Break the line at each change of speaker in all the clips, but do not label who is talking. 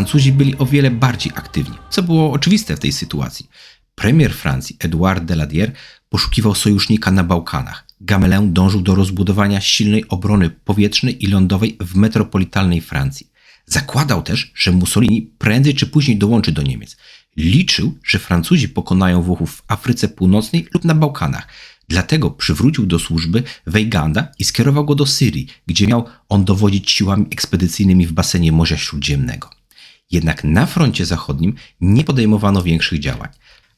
Francuzi byli o wiele bardziej aktywni, co było oczywiste w tej sytuacji. Premier Francji Edouard Deladier poszukiwał sojusznika na Bałkanach. Gamelin dążył do rozbudowania silnej obrony powietrznej i lądowej w metropolitalnej Francji. Zakładał też, że Mussolini prędzej czy później dołączy do Niemiec. Liczył, że Francuzi pokonają Włochów w Afryce Północnej lub na Bałkanach. Dlatego przywrócił do służby Weiganda i skierował go do Syrii, gdzie miał on dowodzić siłami ekspedycyjnymi w basenie Morza Śródziemnego. Jednak na froncie zachodnim nie podejmowano większych działań.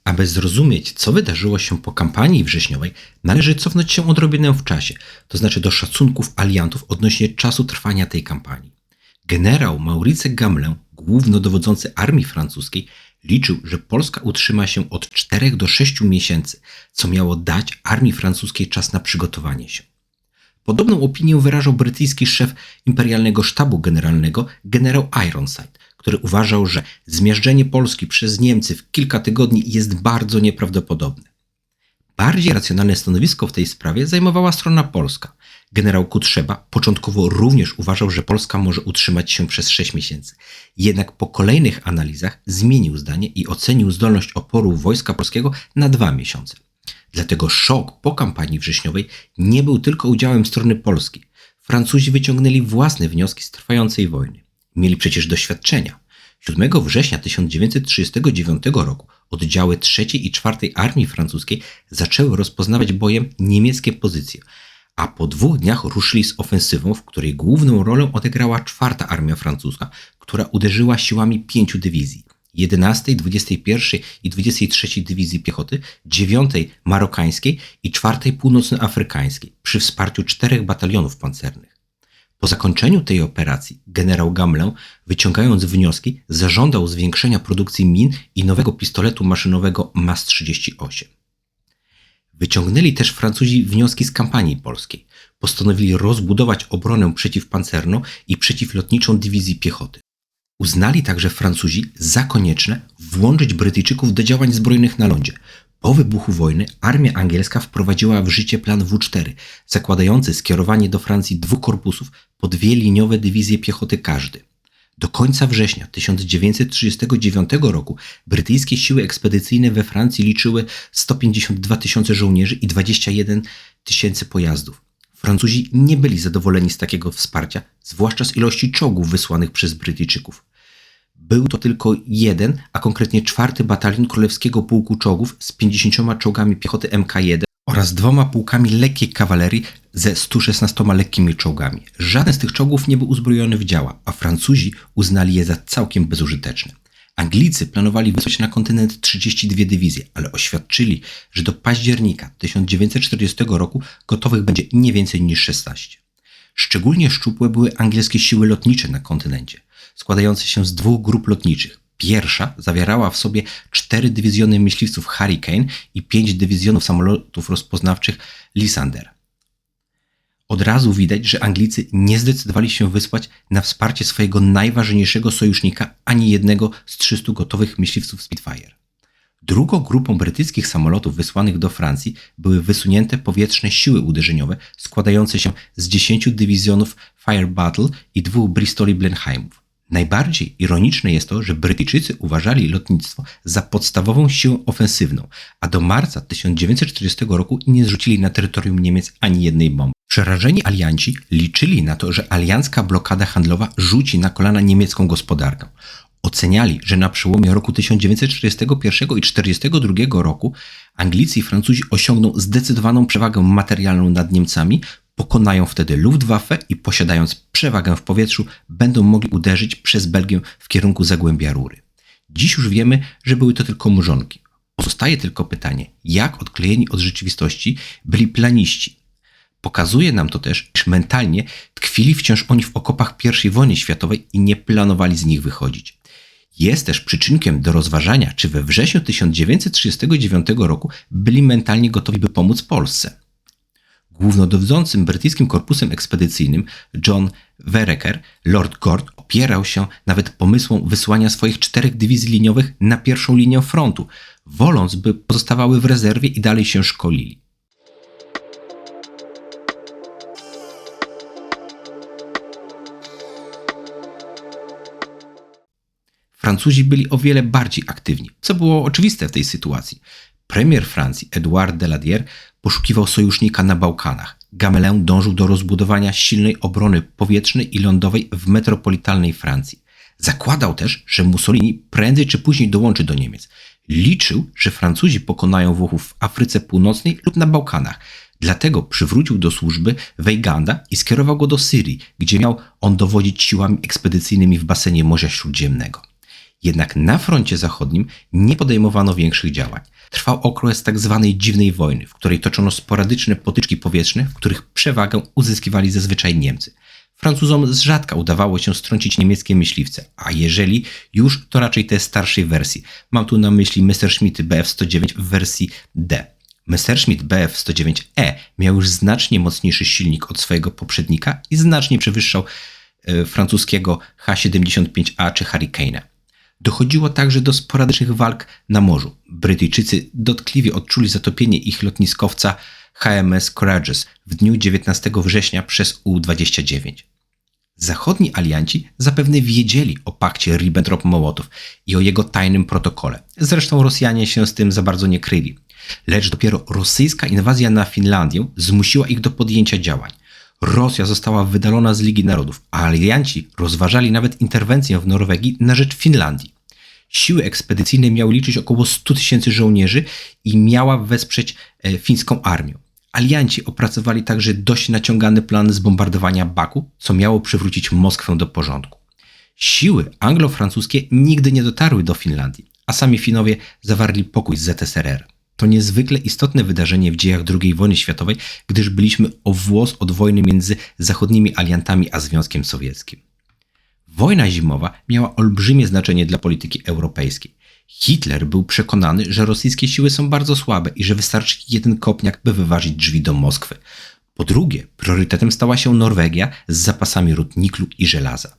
Aby zrozumieć, co wydarzyło się po kampanii wrześniowej, należy cofnąć się odrobinę w czasie, to znaczy do szacunków aliantów odnośnie czasu trwania tej kampanii. Generał Maurice Gamelin, głównodowodzący armii francuskiej, liczył, że Polska utrzyma się od 4 do 6 miesięcy, co miało dać armii francuskiej czas na przygotowanie się. Podobną opinię wyrażał brytyjski szef imperialnego sztabu generalnego generał Ironside, który uważał, że zmiażdżenie Polski przez Niemcy w kilka tygodni jest bardzo nieprawdopodobne. Bardziej racjonalne stanowisko w tej sprawie zajmowała strona polska. Generał Kutrzeba początkowo również uważał, że Polska może utrzymać się przez 6 miesięcy. Jednak po kolejnych analizach zmienił zdanie i ocenił zdolność oporu wojska polskiego na dwa miesiące. Dlatego szok po kampanii wrześniowej nie był tylko udziałem strony polskiej. Francuzi wyciągnęli własne wnioski z trwającej wojny. Mieli przecież doświadczenia. 7 września 1939 roku oddziały III i IV Armii Francuskiej zaczęły rozpoznawać bojem niemieckie pozycje, a po dwóch dniach ruszyli z ofensywą, w której główną rolę odegrała czwarta Armia Francuska, która uderzyła siłami pięciu dywizji. 11, 21 i 23 Dywizji Piechoty, 9 Marokańskiej i 4 Północnoafrykańskiej przy wsparciu czterech batalionów pancernych. Po zakończeniu tej operacji generał Gamelin, wyciągając wnioski, zażądał zwiększenia produkcji min i nowego pistoletu maszynowego MAS-38. Wyciągnęli też Francuzi wnioski z kampanii polskiej. Postanowili rozbudować obronę przeciwpancerną i przeciwlotniczą dywizji piechoty. Uznali także Francuzi za konieczne włączyć Brytyjczyków do działań zbrojnych na lądzie. Po wybuchu wojny armia angielska wprowadziła w życie plan W4, zakładający skierowanie do Francji dwóch korpusów po dwie liniowe dywizje piechoty każdy. Do końca września 1939 roku brytyjskie siły ekspedycyjne we Francji liczyły 152 tysiące żołnierzy i 21 tysięcy pojazdów. Francuzi nie byli zadowoleni z takiego wsparcia, zwłaszcza z ilości czołgów wysłanych przez Brytyjczyków. Był to tylko jeden, a konkretnie czwarty batalion Królewskiego Pułku Czołgów z 50 czołgami piechoty MK1 oraz dwoma pułkami lekkiej kawalerii ze 116 lekkimi czołgami. Żaden z tych czołgów nie był uzbrojony w działa, a Francuzi uznali je za całkiem bezużyteczne. Anglicy planowali wysłać na kontynent 32 dywizje, ale oświadczyli, że do października 1940 roku gotowych będzie nie więcej niż 16. Szczególnie szczupłe były angielskie siły lotnicze na kontynencie, składające się z dwóch grup lotniczych. Pierwsza zawierała w sobie cztery dywizjony myśliwców Hurricane i pięć dywizjonów samolotów rozpoznawczych Lysander. Od razu widać, że Anglicy nie zdecydowali się wysłać na wsparcie swojego najważniejszego sojusznika ani jednego z 300 gotowych myśliwców Spitfire. Drugą grupą brytyjskich samolotów wysłanych do Francji były wysunięte powietrzne siły uderzeniowe składające się z 10 dywizjonów Fire Battle i dwóch Bristoli Blenheimów. Najbardziej ironiczne jest to, że Brytyjczycy uważali lotnictwo za podstawową siłę ofensywną, a do marca 1940 roku nie zrzucili na terytorium Niemiec ani jednej bomby. Przerażeni alianci liczyli na to, że aliancka blokada handlowa rzuci na kolana niemiecką gospodarkę. Oceniali, że na przełomie roku 1941 i 1942 roku Anglicy i Francuzi osiągną zdecydowaną przewagę materialną nad Niemcami, pokonają wtedy Luftwaffe i posiadając przewagę w powietrzu, będą mogli uderzyć przez Belgię w kierunku Zagłębia Rury. Dziś już wiemy, że były to tylko murzonki. Pozostaje tylko pytanie, jak odklejeni od rzeczywistości byli planiści, Pokazuje nam to też, iż mentalnie tkwili wciąż oni w okopach I wojny światowej i nie planowali z nich wychodzić. Jest też przyczynkiem do rozważania, czy we wrześniu 1939 roku byli mentalnie gotowi, by pomóc Polsce. Głównodowodzącym brytyjskim korpusem ekspedycyjnym John Vereker, Lord Gord, opierał się nawet pomysłom wysłania swoich czterech dywizji liniowych na pierwszą linię frontu, woląc, by pozostawały w rezerwie i dalej się szkolili. Francuzi byli o wiele bardziej aktywni, co było oczywiste w tej sytuacji. Premier Francji Edouard Deladier poszukiwał sojusznika na Bałkanach. Gamelin dążył do rozbudowania silnej obrony powietrznej i lądowej w metropolitalnej Francji. Zakładał też, że Mussolini prędzej czy później dołączy do Niemiec. Liczył, że Francuzi pokonają Włochów w Afryce Północnej lub na Bałkanach. Dlatego przywrócił do służby Weiganda i skierował go do Syrii, gdzie miał on dowodzić siłami ekspedycyjnymi w basenie Morza Śródziemnego. Jednak na froncie zachodnim nie podejmowano większych działań. Trwał okres tak zwanej dziwnej wojny, w której toczono sporadyczne potyczki powietrzne, w których przewagę uzyskiwali zazwyczaj Niemcy. Francuzom z rzadka udawało się strącić niemieckie myśliwce, a jeżeli już, to raczej te starszej wersji. Mam tu na myśli Messerschmitt Bf-109 w wersji D. Messerschmitt Bf-109E miał już znacznie mocniejszy silnik od swojego poprzednika i znacznie przewyższał e, francuskiego H-75A czy Hurricane'a. Dochodziło także do sporadycznych walk na morzu. Brytyjczycy dotkliwie odczuli zatopienie ich lotniskowca HMS Courageous w dniu 19 września przez U-29. Zachodni alianci zapewne wiedzieli o pakcie Ribbentrop-Mołotow i o jego tajnym protokole. Zresztą Rosjanie się z tym za bardzo nie kryli. Lecz dopiero rosyjska inwazja na Finlandię zmusiła ich do podjęcia działań. Rosja została wydalona z Ligi Narodów, a alianci rozważali nawet interwencję w Norwegii na rzecz Finlandii. Siły ekspedycyjne miały liczyć około 100 tysięcy żołnierzy i miała wesprzeć e, fińską armię. Alianci opracowali także dość naciągany plan zbombardowania Baku, co miało przywrócić Moskwę do porządku. Siły anglo-francuskie nigdy nie dotarły do Finlandii, a sami Finowie zawarli pokój z ZSRR. To niezwykle istotne wydarzenie w dziejach II wojny światowej, gdyż byliśmy o włos od wojny między zachodnimi aliantami a Związkiem Sowieckim. Wojna zimowa miała olbrzymie znaczenie dla polityki europejskiej. Hitler był przekonany, że rosyjskie siły są bardzo słabe i że wystarczy jeden kopniak, by wyważyć drzwi do Moskwy. Po drugie, priorytetem stała się Norwegia z zapasami rud niklu i żelaza.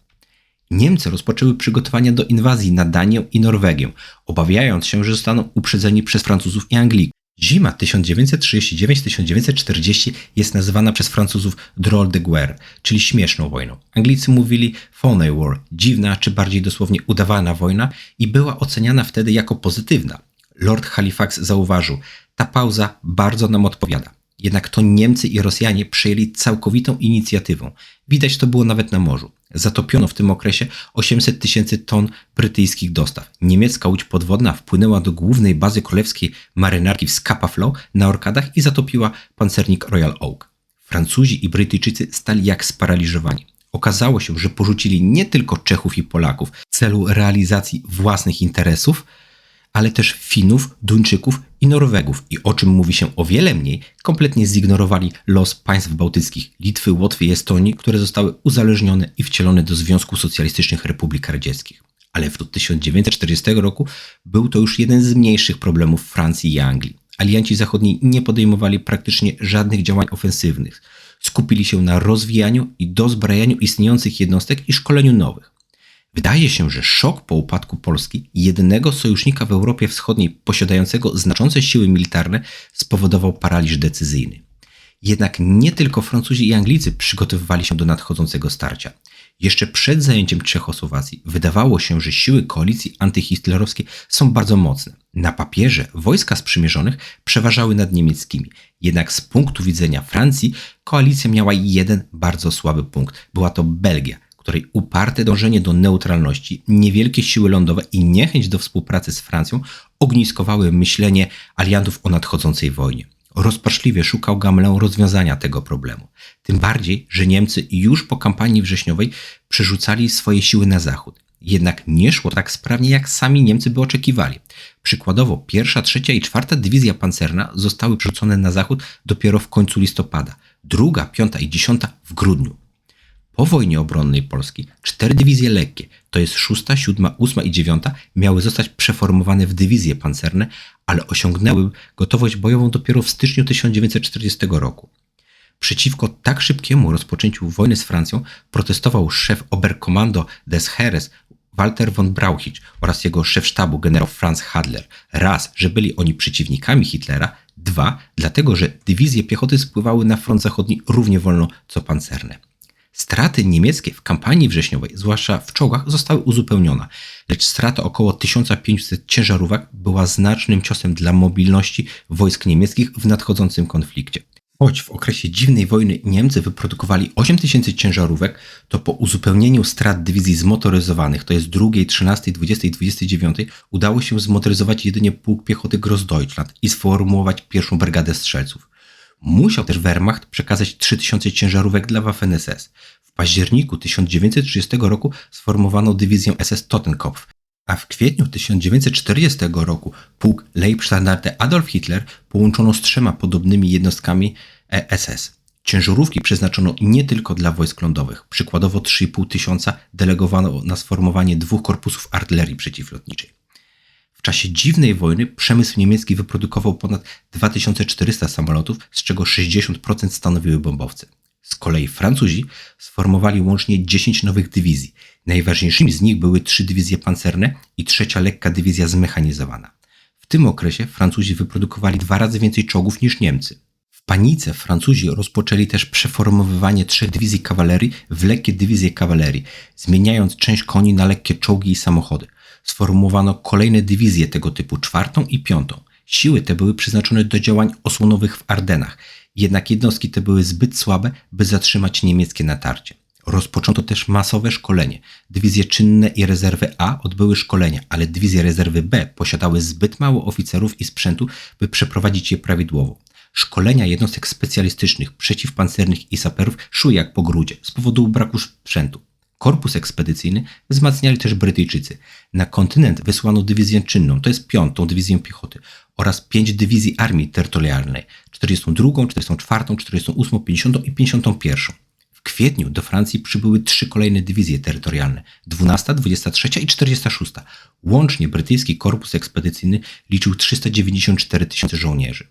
Niemcy rozpoczęły przygotowania do inwazji na Danię i Norwegię, obawiając się, że zostaną uprzedzeni przez Francuzów i Anglików. Zima 1939-1940 jest nazywana przez Francuzów Drôle de guerre, czyli śmieszną wojną. Anglicy mówili phony war, dziwna czy bardziej dosłownie udawana wojna i była oceniana wtedy jako pozytywna. Lord Halifax zauważył, ta pauza bardzo nam odpowiada. Jednak to Niemcy i Rosjanie przejęli całkowitą inicjatywę. Widać to było nawet na morzu. Zatopiono w tym okresie 800 tysięcy ton brytyjskich dostaw. Niemiecka łódź podwodna wpłynęła do głównej bazy królewskiej marynarki w Scapa Flow na Orkadach i zatopiła pancernik Royal Oak. Francuzi i Brytyjczycy stali jak sparaliżowani. Okazało się, że porzucili nie tylko Czechów i Polaków w celu realizacji własnych interesów, ale też Finów, Duńczyków i Norwegów i o czym mówi się o wiele mniej, kompletnie zignorowali los państw bałtyckich Litwy, Łotwy i Estonii, które zostały uzależnione i wcielone do Związku Socjalistycznych Republik Radzieckich. Ale w 1940 roku był to już jeden z mniejszych problemów Francji i Anglii. Alianci zachodni nie podejmowali praktycznie żadnych działań ofensywnych. Skupili się na rozwijaniu i dozbrajaniu istniejących jednostek i szkoleniu nowych. Wydaje się, że szok po upadku Polski, jedynego sojusznika w Europie Wschodniej posiadającego znaczące siły militarne, spowodował paraliż decyzyjny. Jednak nie tylko Francuzi i Anglicy przygotowywali się do nadchodzącego starcia. Jeszcze przed zajęciem Czechosłowacji wydawało się, że siły koalicji antyhitlerowskiej są bardzo mocne. Na papierze wojska sprzymierzonych przeważały nad niemieckimi. Jednak z punktu widzenia Francji koalicja miała jeden bardzo słaby punkt. Była to Belgia, której uparte dążenie do neutralności, niewielkie siły lądowe i niechęć do współpracy z Francją ogniskowały myślenie aliantów o nadchodzącej wojnie. Rozpaczliwie szukał Gamelin rozwiązania tego problemu. Tym bardziej, że Niemcy już po kampanii wrześniowej przerzucali swoje siły na zachód. Jednak nie szło tak sprawnie, jak sami Niemcy by oczekiwali. Przykładowo pierwsza, trzecia i czwarta dywizja pancerna zostały przerzucone na zachód dopiero w końcu listopada, druga, piąta i dziesiąta w grudniu. Po wojnie obronnej Polski cztery dywizje lekkie, to jest szósta, siódma, ósma i dziewiąta, miały zostać przeformowane w dywizje pancerne, ale osiągnęły gotowość bojową dopiero w styczniu 1940 roku. Przeciwko tak szybkiemu rozpoczęciu wojny z Francją protestował szef Oberkommando des Heeres Walter von Brauchitsch oraz jego szef sztabu generał Franz Hadler. Raz, że byli oni przeciwnikami Hitlera, dwa, dlatego, że dywizje piechoty spływały na front zachodni równie wolno co pancerne. Straty niemieckie w kampanii wrześniowej, zwłaszcza w czołgach, zostały uzupełnione, lecz strata około 1500 ciężarówek była znacznym ciosem dla mobilności wojsk niemieckich w nadchodzącym konflikcie. Choć w okresie dziwnej wojny Niemcy wyprodukowali 8000 ciężarówek, to po uzupełnieniu strat dywizji zmotoryzowanych, to jest 2, 13, 20 i 29, udało się zmotoryzować jedynie pułk piechoty Grossdeutschland i sformułować pierwszą brygadę strzelców. Musiał też Wehrmacht przekazać 3000 ciężarówek dla Waffen-SS. W październiku 1930 roku sformowano dywizję SS Totenkopf, a w kwietniu 1940 roku pułk Leibstandarte Adolf Hitler połączono z trzema podobnymi jednostkami SS. Ciężarówki przeznaczono nie tylko dla wojsk lądowych. Przykładowo 3,5 tysiąca delegowano na sformowanie dwóch korpusów artylerii przeciwlotniczej. W czasie dziwnej wojny przemysł niemiecki wyprodukował ponad 2400 samolotów, z czego 60% stanowiły bombowce. Z kolei Francuzi sformowali łącznie 10 nowych dywizji. Najważniejszymi z nich były trzy dywizje pancerne i trzecia lekka dywizja zmechanizowana. W tym okresie Francuzi wyprodukowali dwa razy więcej czołgów niż Niemcy. W panice Francuzi rozpoczęli też przeformowywanie trzech dywizji kawalerii w lekkie dywizje kawalerii, zmieniając część koni na lekkie czołgi i samochody. Sformułowano kolejne dywizje tego typu, czwartą i piątą. Siły te były przeznaczone do działań osłonowych w Ardenach, jednak jednostki te były zbyt słabe, by zatrzymać niemieckie natarcie. Rozpoczęto też masowe szkolenie. Dywizje czynne i rezerwy A odbyły szkolenia, ale dywizje rezerwy B posiadały zbyt mało oficerów i sprzętu, by przeprowadzić je prawidłowo. Szkolenia jednostek specjalistycznych, przeciwpancernych i saperów szły jak po grudzie z powodu braku sprzętu. Korpus ekspedycyjny wzmacniali też Brytyjczycy. Na kontynent wysłano dywizję czynną, to jest piątą dywizję piechoty oraz pięć dywizji armii terytorialnej, 42, 44, 48, 50 i 51. W kwietniu do Francji przybyły trzy kolejne dywizje terytorialne 12, 23 i 46. Łącznie brytyjski korpus ekspedycyjny liczył 394 tysiące żołnierzy.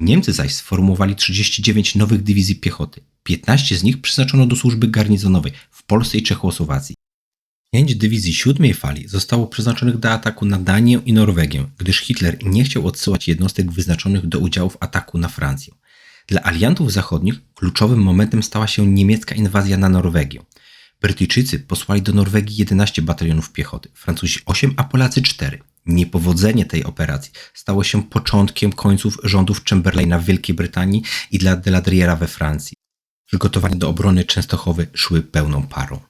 Niemcy zaś sformułowali 39 nowych dywizji piechoty. 15 z nich przeznaczono do służby garnizonowej w Polsce i Czechosłowacji. Pięć dywizji siódmej fali zostało przeznaczonych do ataku na Danię i Norwegię, gdyż Hitler nie chciał odsyłać jednostek wyznaczonych do udziału w ataku na Francję. Dla aliantów zachodnich kluczowym momentem stała się niemiecka inwazja na Norwegię. Brytyjczycy posłali do Norwegii 11 batalionów piechoty, Francuzi 8, a Polacy 4. Niepowodzenie tej operacji stało się początkiem końców rządów Chamberlaina w Wielkiej Brytanii i dla Deladriera we Francji. Przygotowania do obrony Częstochowy szły pełną parą.